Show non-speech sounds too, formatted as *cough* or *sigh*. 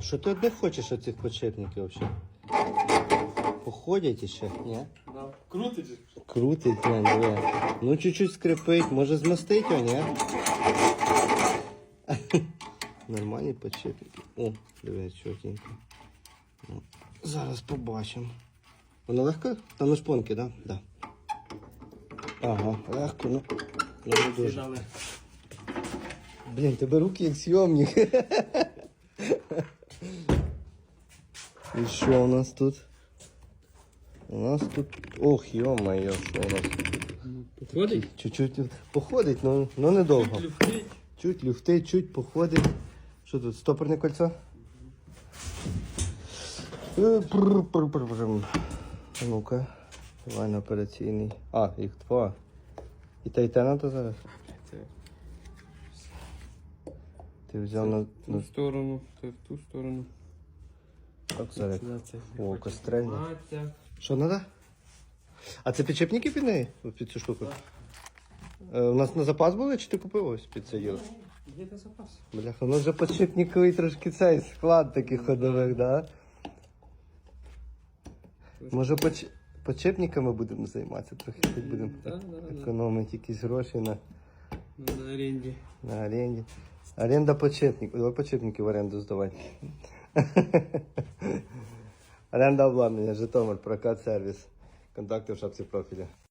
Що ти не хочеш оцих подшипників взагалі? Походять іще, ні? Да. Крутить же. Крутить, глянь, диви. Ну чуть-чуть скрипить, може змастить його, ні? *laughs* Нормальні подшипники. О, диви, чотенько. Ну, зараз побачимо. Воно легко? Там на шпонки, так? Да? Да. Ага, легко, ну. Ну, не дуже. Сідали. Блін, тебе руки як зйомник. *laughs* І що у нас тут? У нас тут. Ох, йо-моє, що у нас? Підходить? Чуть-чуть походить, ну, ну недовго. Чуть люфтить, чуть походить. Що тут, стопорне кольцо? Е, Ну-ка, давай на операційний. А, їх два. І та й те надо зараз. Ти взяв на, в ту на сторону, це в ту сторону. Так, це. О, кострельна. Що треба? А це підчепники під неї? Під цю штуку? Е, у нас на запас були, чи ти купив ось під це діло? Є на запас. Бляха, ну вже підшипниковий трошки цей склад таких ходових, да? Може поч... підшипниками будемо займатися, трохи хоч будемо Да, да, да. економити якісь гроші на, Ну, На оренді. на оренді. Оренда підшипників. Давай підшипники в оренду здавати. *laughs* Оренда обладнання, Житомир, прокат сервіс. Контакти в шапці профіля.